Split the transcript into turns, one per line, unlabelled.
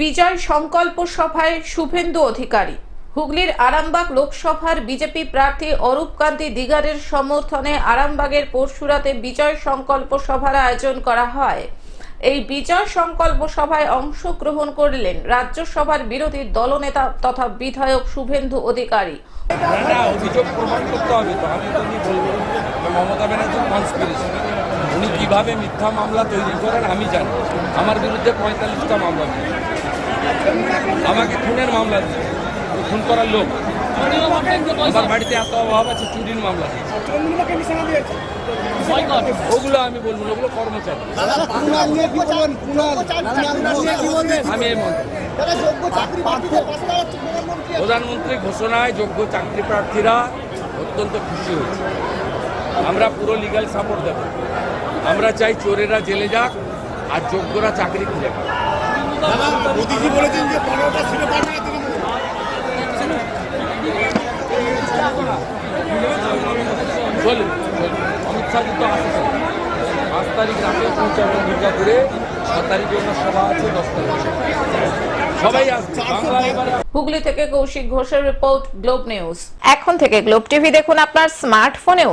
বিজয় সংকল্প সভায় শুভেন্দু অধিকারী। হুগলির আরামবাগ লোকসভার বিজেপি প্রার্থী অরূপ কান্তি দিগারের সমর্থনে আরামবাগের পরশুরাতে বিজয় সংকল্প সভার আয়োজন করা হয়। এই বিজয় সংকল্প সভায় অংশগ্রহণ করলেন রাজ্যসভার বিরোধী দলনেতা তথা বিধায়ক শুভেন্দু অধিকারী।
অভিযোগ প্রমাণ করতে হবে মমতা ব্যানার্জি উনি কীভাবে মিথ্যা মামলা তৈরি করেন আমি জানি। আমার বিরুদ্ধে পঁয়তাল্লিশটা মামলা। আমাকে খুনের মামলা দিয়েছে খুন করার লোক। আমার বাড়িতে এত অভাব আছে, চুরির মামলা। ওগুলো আমি বলব ওগুলো কর্মচারী। আমি এই
প্রধানমন্ত্রী
ঘোষণায় যোগ্য চাকরি প্রার্থীরা অত্যন্ত খুশি হয়েছে। আমরা পুরো লিগ্যাল সাপোর্ট দেব। আমরা চাই চোরেরা জেলে যাক আর যোগ্যরা চাকরি খুলে পাক।
মোদীজি বলেছেন যে পনেরোটা সিটে পারবে না
চলুন চলুন অমিত শাহ কিন্তু আসছে পাঁচ তারিখ রাতে পৌঁছাবে দুর্গাপুরে ছ তারিখে ওনার সভা আছে দশ তারিখ সবাই আসছে।
হুগলি থেকে কৌশিক ঘোষের রিপোর্ট গ্লোব নিউজ। এখন থেকে গ্লোব টিভি দেখুন আপনার স্মার্টফোনেও।